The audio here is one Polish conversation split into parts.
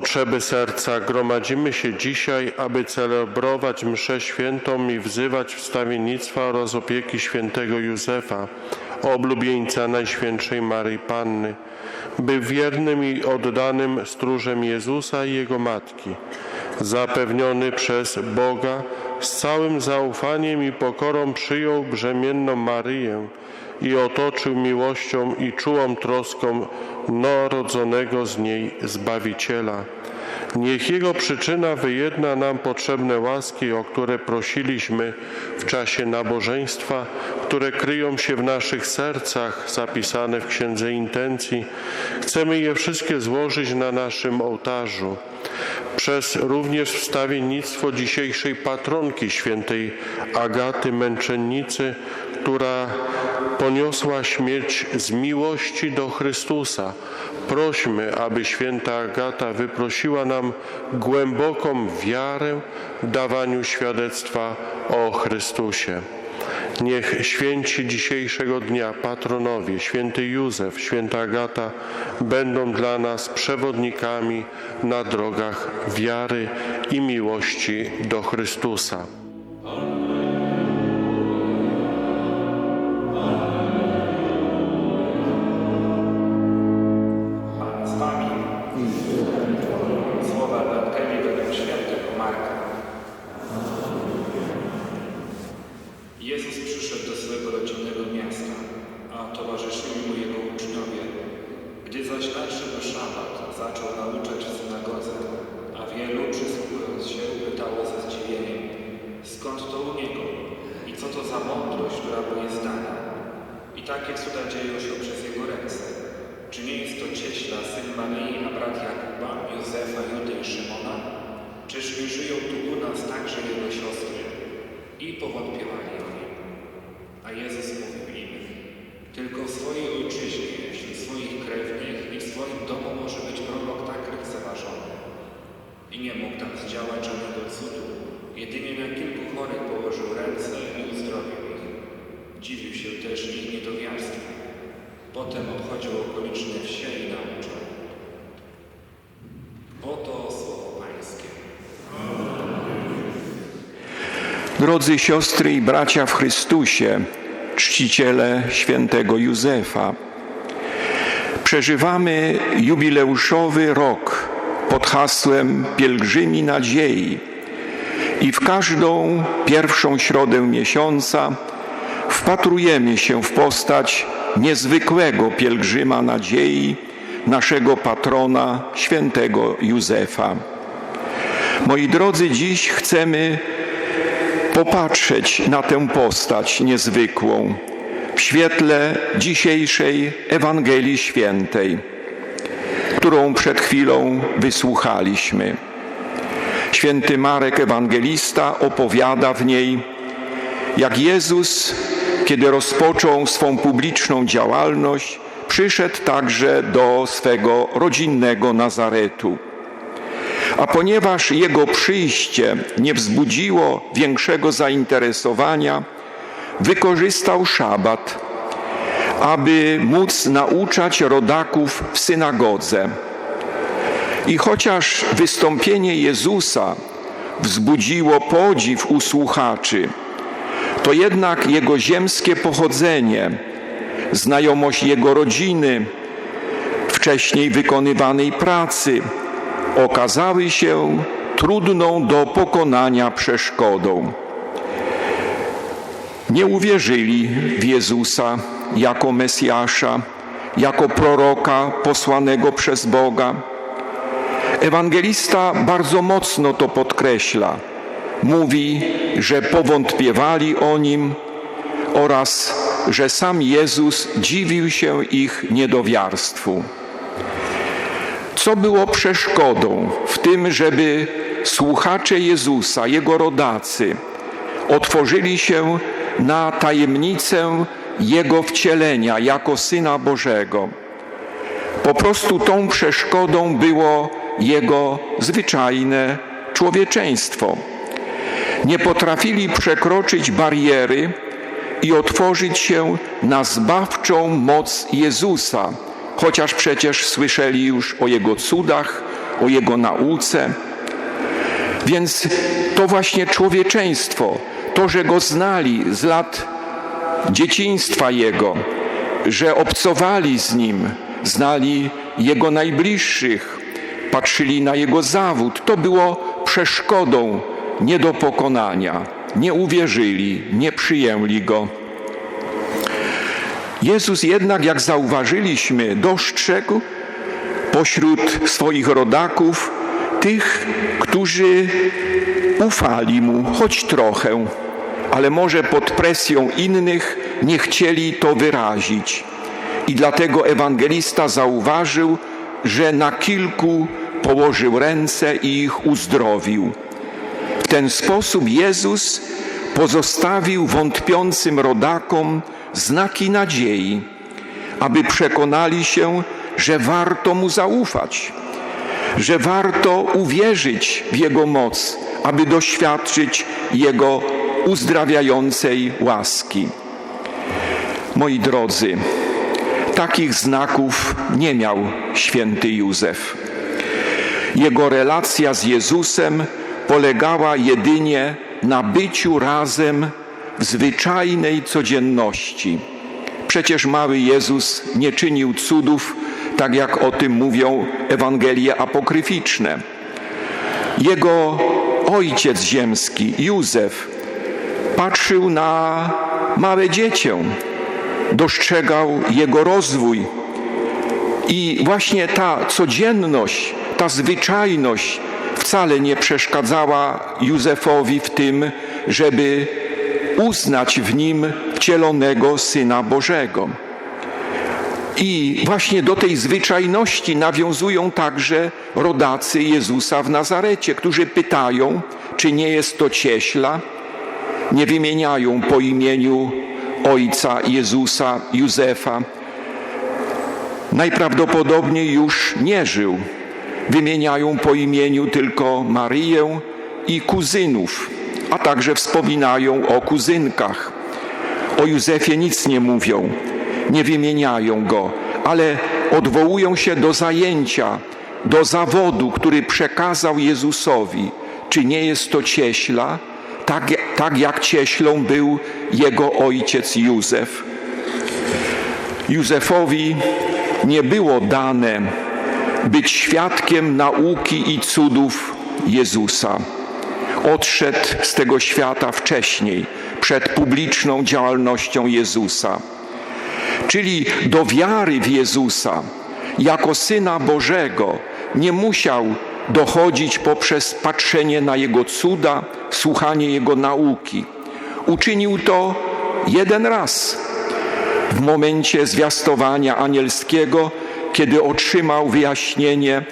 potrzeby serca gromadzimy się dzisiaj, aby celebrować mszę świętą i wzywać wstawiennictwa oraz opieki świętego Józefa, oblubieńca Najświętszej Maryi Panny, by wiernym i oddanym stróżem Jezusa i Jego Matki, zapewniony przez Boga, z całym zaufaniem i pokorą przyjął brzemienną Maryję i otoczył miłością i czułą troską narodzonego z niej Zbawiciela. Niech Jego przyczyna wyjedna nam potrzebne łaski, o które prosiliśmy w czasie nabożeństwa, które kryją się w naszych sercach, zapisane w Księdze Intencji. Chcemy je wszystkie złożyć na naszym ołtarzu. Przez również wstawiennictwo dzisiejszej patronki świętej Agaty Męczennicy, która poniosła śmierć z miłości do Chrystusa. Prośmy, aby święta Agata wyprosiła nam głęboką wiarę w dawaniu świadectwa o Chrystusie. Niech święci dzisiejszego dnia, patronowie, święty Józef, święta Agata, będą dla nas przewodnikami na drogach wiary i miłości do Chrystusa. I powątpiewali oni. A Jezus mówił im, tylko w swojej ojczyźnie, wśród swoich krewnych i w swoim domu może być prorok tak lekceważony. I nie mógł tam zdziałać żadnego cudu, jedynie na kilku chorych położył ręce i uzdrowił ich. Dziwił się też ich niedowiarstwu. Potem obchodził okoliczne wsie i nauczał. Oto słowo Pańskie. Drodzy siostry i bracia w Chrystusie, czciciele świętego Józefa, przeżywamy jubileuszowy rok pod hasłem Pielgrzymi Nadziei i w każdą pierwszą środę miesiąca wpatrujemy się w postać niezwykłego pielgrzyma nadziei, naszego patrona, świętego Józefa. Moi drodzy, dziś chcemy popatrzeć na tę postać niezwykłą w świetle dzisiejszej Ewangelii Świętej, którą przed chwilą wysłuchaliśmy. Święty Marek Ewangelista opowiada w niej, jak Jezus, kiedy rozpoczął swą publiczną działalność, przyszedł także do swego rodzinnego Nazaretu. A ponieważ jego przyjście nie wzbudziło większego zainteresowania, wykorzystał szabat, aby móc nauczać rodaków w synagodze. I chociaż wystąpienie Jezusa wzbudziło podziw u słuchaczy, to jednak jego ziemskie pochodzenie, znajomość jego rodziny, wcześniej wykonywanej pracy, okazały się trudną do pokonania przeszkodą. Nie uwierzyli w Jezusa jako Mesjasza, jako proroka posłanego przez Boga. Ewangelista bardzo mocno to podkreśla. Mówi, że powątpiewali o nim oraz, że sam Jezus dziwił się ich niedowiarstwu. Co było przeszkodą w tym, żeby słuchacze Jezusa, Jego rodacy, otworzyli się na tajemnicę Jego wcielenia jako Syna Bożego? Po prostu tą przeszkodą było Jego zwyczajne człowieczeństwo. Nie potrafili przekroczyć bariery i otworzyć się na zbawczą moc Jezusa, chociaż przecież słyszeli już o Jego cudach, o Jego nauce. Więc to właśnie człowieczeństwo, to, że Go znali z lat dzieciństwa Jego, że obcowali z Nim, znali Jego najbliższych, patrzyli na Jego zawód, to było przeszkodą nie do pokonania. Nie uwierzyli, nie przyjęli Go. Jezus jednak, jak zauważyliśmy, dostrzegł pośród swoich rodaków tych, którzy ufali Mu choć trochę, ale może pod presją innych nie chcieli to wyrazić. I dlatego ewangelista zauważył, że na kilku położył ręce i ich uzdrowił. W ten sposób Jezus pozostawił wątpiącym rodakom znaki nadziei, aby przekonali się, że warto mu zaufać, że warto uwierzyć w Jego moc, aby doświadczyć Jego uzdrawiającej łaski. Moi drodzy, takich znaków nie miał święty Józef. Jego relacja z Jezusem polegała jedynie na byciu razem w zwyczajnej codzienności. Przecież mały Jezus nie czynił cudów, tak jak o tym mówią Ewangelie apokryficzne. Jego ojciec ziemski, Józef, patrzył na małe dziecię, dostrzegał jego rozwój. I właśnie ta codzienność, ta zwyczajność wcale nie przeszkadzała Józefowi w tym, żeby uznać w nim wcielonego Syna Bożego. I właśnie do tej zwyczajności nawiązują także rodacy Jezusa w Nazarecie, którzy pytają, czy nie jest to cieśla. Nie wymieniają po imieniu ojca Jezusa, Józefa. Najprawdopodobniej już nie żył. Wymieniają po imieniu tylko Maryję i kuzynów, a także wspominają o kuzynkach. O Józefie nic nie mówią, nie wymieniają go, ale odwołują się do zajęcia, do zawodu, który przekazał Jezusowi. Czy nie jest to cieśla, tak, tak jak cieślą był jego ojciec Józef? Józefowi nie było dane być świadkiem nauki i cudów Jezusa. Odszedł z tego świata wcześniej, przed publiczną działalnością Jezusa. Czyli do wiary w Jezusa jako Syna Bożego nie musiał dochodzić poprzez patrzenie na Jego cuda, słuchanie Jego nauki. Uczynił to jeden raz w momencie zwiastowania anielskiego, kiedy otrzymał wyjaśnienie,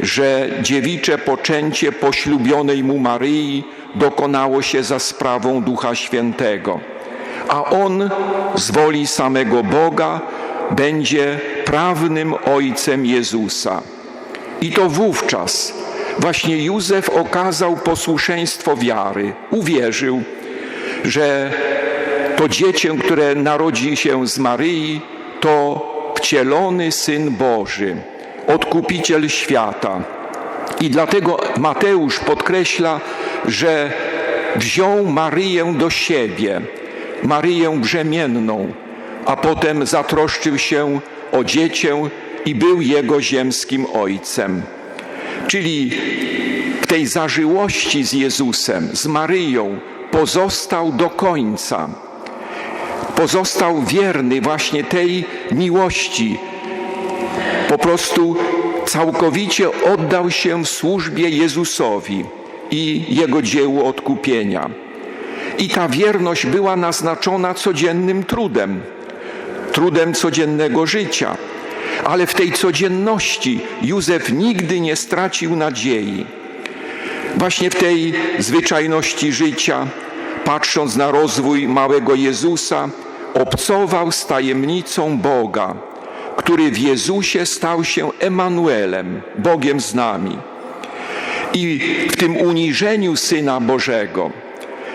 że dziewicze poczęcie poślubionej mu Maryi dokonało się za sprawą Ducha Świętego, a on z woli samego Boga będzie prawnym ojcem Jezusa. I to wówczas właśnie Józef okazał posłuszeństwo wiary, uwierzył, że to dziecię, które narodzi się z Maryi, to wcielony Syn Boży, Odkupiciel świata. I dlatego Mateusz podkreśla, że wziął Maryję do siebie, Maryję brzemienną, a potem zatroszczył się o dziecię i był jego ziemskim ojcem. Czyli w tej zażyłości z Jezusem, z Maryją, pozostał do końca. Pozostał wierny właśnie tej miłości. Prostu całkowicie oddał się w służbie Jezusowi i Jego dziełu odkupienia. I ta wierność była naznaczona codziennym trudem, trudem codziennego życia. Ale w tej codzienności Józef nigdy nie stracił nadziei. Właśnie w tej zwyczajności życia, patrząc na rozwój małego Jezusa, obcował z tajemnicą Boga, który w Jezusie stał się Emanuelem, Bogiem z nami. I w tym uniżeniu Syna Bożego,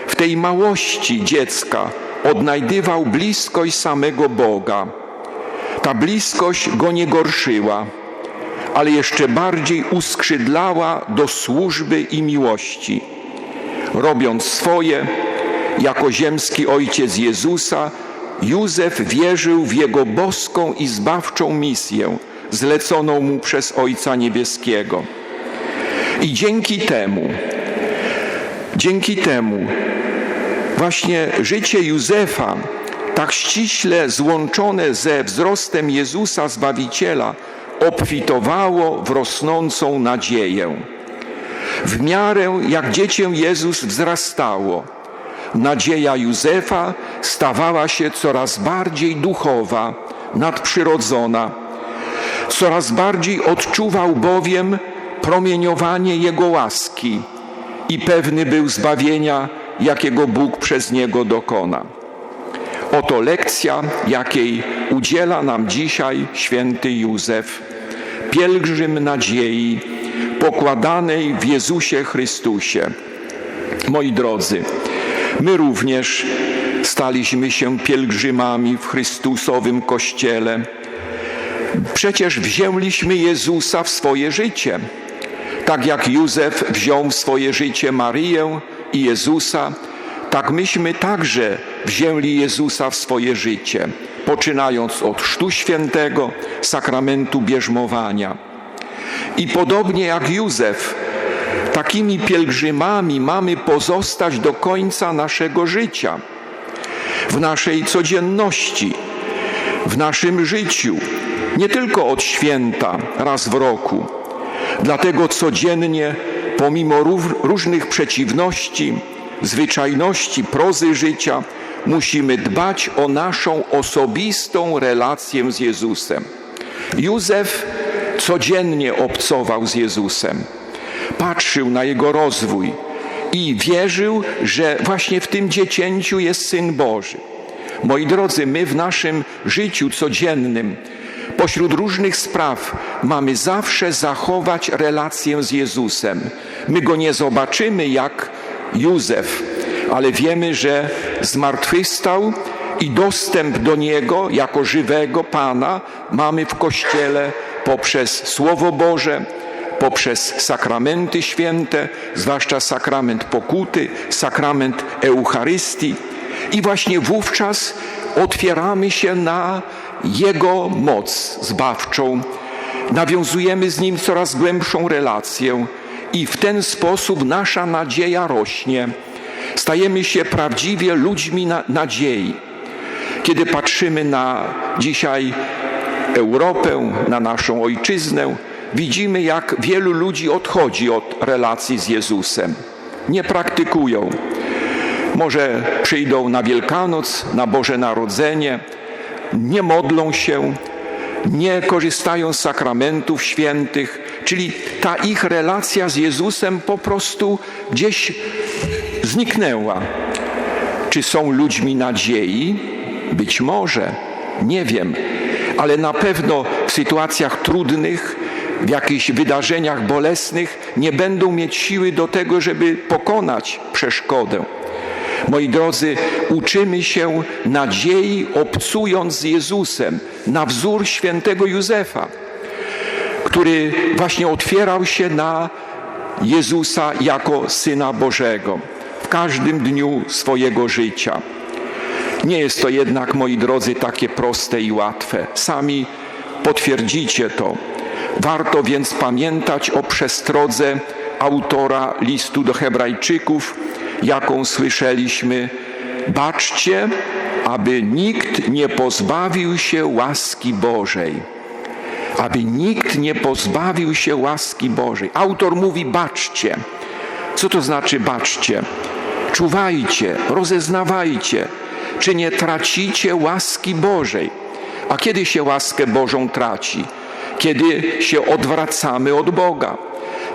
w tej małości dziecka odnajdywał bliskość samego Boga. Ta bliskość go nie gorszyła, ale jeszcze bardziej uskrzydlała do służby i miłości. Robiąc swoje, jako ziemski ojciec Jezusa, Józef wierzył w jego boską i zbawczą misję, zleconą mu przez Ojca Niebieskiego. I dzięki temu, dzięki temu właśnie życie Józefa, tak ściśle złączone ze wzrostem Jezusa Zbawiciela, obfitowało w rosnącą nadzieję. W miarę jak dziecię Jezus wzrastało, nadzieja Józefa stawała się coraz bardziej duchowa, nadprzyrodzona. Coraz bardziej odczuwał bowiem promieniowanie Jego łaski i pewny był zbawienia, jakiego Bóg przez niego dokona. Oto lekcja, jakiej udziela nam dzisiaj święty Józef, pielgrzym nadziei pokładanej w Jezusie Chrystusie. Moi drodzy, my również staliśmy się pielgrzymami w Chrystusowym Kościele. Przecież wzięliśmy Jezusa w swoje życie. Tak jak Józef wziął w swoje życie Maryję i Jezusa, tak myśmy także wzięli Jezusa w swoje życie, poczynając od Chrztu Świętego, sakramentu bierzmowania. I podobnie jak Józef, takimi pielgrzymami mamy pozostać do końca naszego życia, w naszej codzienności, w naszym życiu, nie tylko od święta, raz w roku. Dlatego codziennie, pomimo różnych przeciwności, zwyczajności, prozy życia, musimy dbać o naszą osobistą relację z Jezusem. Józef codziennie obcował z Jezusem, patrzył na jego rozwój i wierzył, że właśnie w tym dziecięciu jest Syn Boży. Moi drodzy, my w naszym życiu codziennym, pośród różnych spraw, mamy zawsze zachować relację z Jezusem. My go nie zobaczymy jak Józef, ale wiemy, że zmartwychwstał i dostęp do niego jako żywego Pana mamy w Kościele poprzez Słowo Boże, poprzez sakramenty święte, zwłaszcza sakrament pokuty, sakrament Eucharystii. I właśnie wówczas otwieramy się na Jego moc zbawczą, nawiązujemy z Nim coraz głębszą relację i w ten sposób nasza nadzieja rośnie. Stajemy się prawdziwie ludźmi na, nadziei. Kiedy patrzymy na dzisiaj Europę, na naszą ojczyznę, widzimy, jak wielu ludzi odchodzi od relacji z Jezusem. Nie praktykują. Może przyjdą na Wielkanoc, na Boże Narodzenie, nie modlą się, nie korzystają z sakramentów świętych, czyli ta ich relacja z Jezusem po prostu gdzieś zniknęła. Czy są ludźmi nadziei? Być może, nie wiem, ale na pewno w sytuacjach trudnych, w jakichś wydarzeniach bolesnych nie będą mieć siły do tego, żeby pokonać przeszkodę. Moi drodzy, uczymy się nadziei, obcując z Jezusem, na wzór świętego Józefa, który właśnie otwierał się na Jezusa jako Syna Bożego w każdym dniu swojego życia. Nie jest to jednak, moi drodzy, takie proste i łatwe. Sami potwierdzicie to. Warto więc pamiętać o przestrodze autora listu do Hebrajczyków, jaką słyszeliśmy: Baczcie, aby nikt nie pozbawił się łaski Bożej. Aby nikt nie pozbawił się łaski Bożej. Autor mówi: baczcie. Co to znaczy baczcie? Czuwajcie, rozeznawajcie, czy nie tracicie łaski Bożej. A kiedy się łaskę Bożą traci? Kiedy się odwracamy od Boga,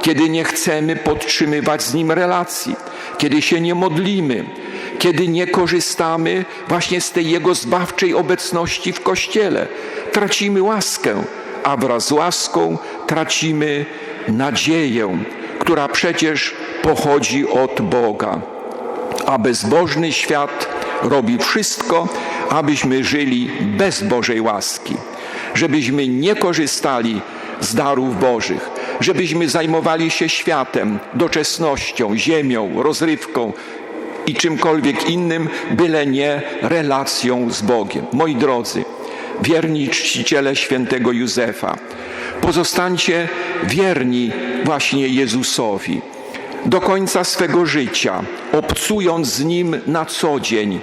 kiedy nie chcemy podtrzymywać z Nim relacji, kiedy się nie modlimy, kiedy nie korzystamy właśnie z tej Jego zbawczej obecności w Kościele. Tracimy łaskę, a wraz z łaską tracimy nadzieję, która przecież pochodzi od Boga. A bezbożny świat robi wszystko, abyśmy żyli bez Bożej łaski, żebyśmy nie korzystali z darów Bożych, żebyśmy zajmowali się światem, doczesnością, ziemią, rozrywką i czymkolwiek innym, byle nie relacją z Bogiem. Moi drodzy, wierni czciciele świętego Józefa, pozostańcie wierni właśnie Jezusowi do końca swego życia, obcując z Nim na co dzień,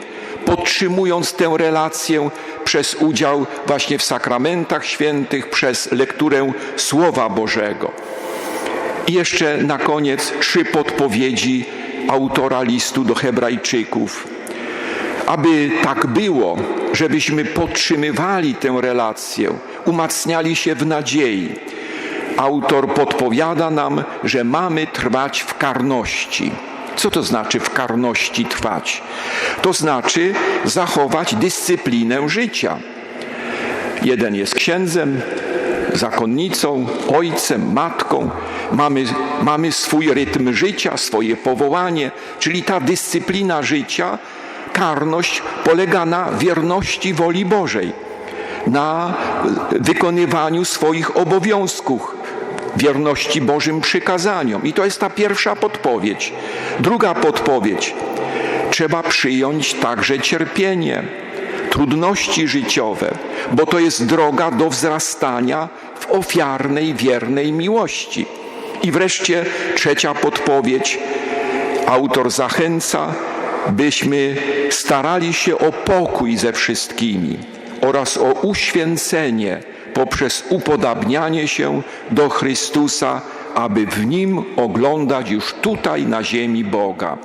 podtrzymując tę relację przez udział właśnie w sakramentach świętych, przez lekturę Słowa Bożego. I jeszcze na koniec trzy podpowiedzi autora listu do Hebrajczyków. Aby tak było, żebyśmy podtrzymywali tę relację, umacniali się w nadziei. Autor podpowiada nam, że mamy trwać w karności. Co to znaczy w karności trwać? To znaczy zachować dyscyplinę życia. Jeden jest księdzem, zakonnicą, ojcem, matką. Mamy, mamy swój rytm życia, swoje powołanie, czyli ta dyscyplina życia, karność polega na wierności woli Bożej, na wykonywaniu swoich obowiązków, wierności Bożym przykazaniom. I to jest ta pierwsza podpowiedź. Druga podpowiedź. Trzeba przyjąć także cierpienie, trudności życiowe, bo to jest droga do wzrastania w ofiarnej, wiernej miłości. I wreszcie trzecia podpowiedź. Autor zachęca, byśmy starali się o pokój ze wszystkimi oraz o uświęcenie poprzez upodabnianie się do Chrystusa, aby w Nim oglądać już tutaj na ziemi Boga.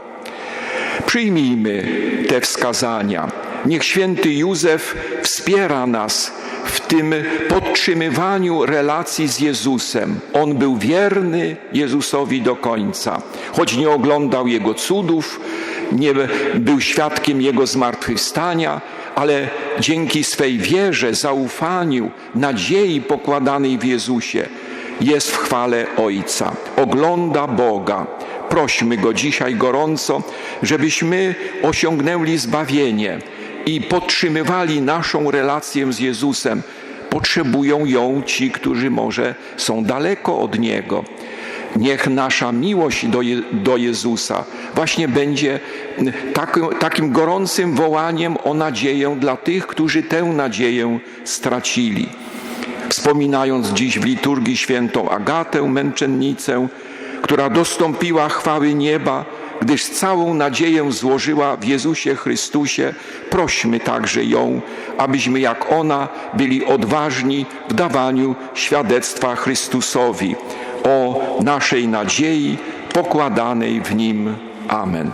Przyjmijmy te wskazania. Niech święty Józef wspiera nas w tym podtrzymywaniu relacji z Jezusem. On był wierny Jezusowi do końca, choć nie oglądał Jego cudów, nie był świadkiem Jego zmartwychwstania, ale dzięki swej wierze, zaufaniu, nadziei pokładanej w Jezusie jest w chwale Ojca. Ogląda Boga. Prośmy Go dzisiaj gorąco, żebyśmy osiągnęli zbawienie i podtrzymywali naszą relację z Jezusem. Potrzebują ją ci, którzy może są daleko od Niego. Niech nasza miłość do, Je do Jezusa właśnie będzie tak, takim gorącym wołaniem o nadzieję dla tych, którzy tę nadzieję stracili. Wspominając dziś w liturgii świętą Agatę, męczennicę, która dostąpiła chwały nieba, gdyż całą nadzieję złożyła w Jezusie Chrystusie, prośmy także ją, abyśmy jak ona byli odważni w dawaniu świadectwa Chrystusowi o naszej nadziei pokładanej w Nim. Amen.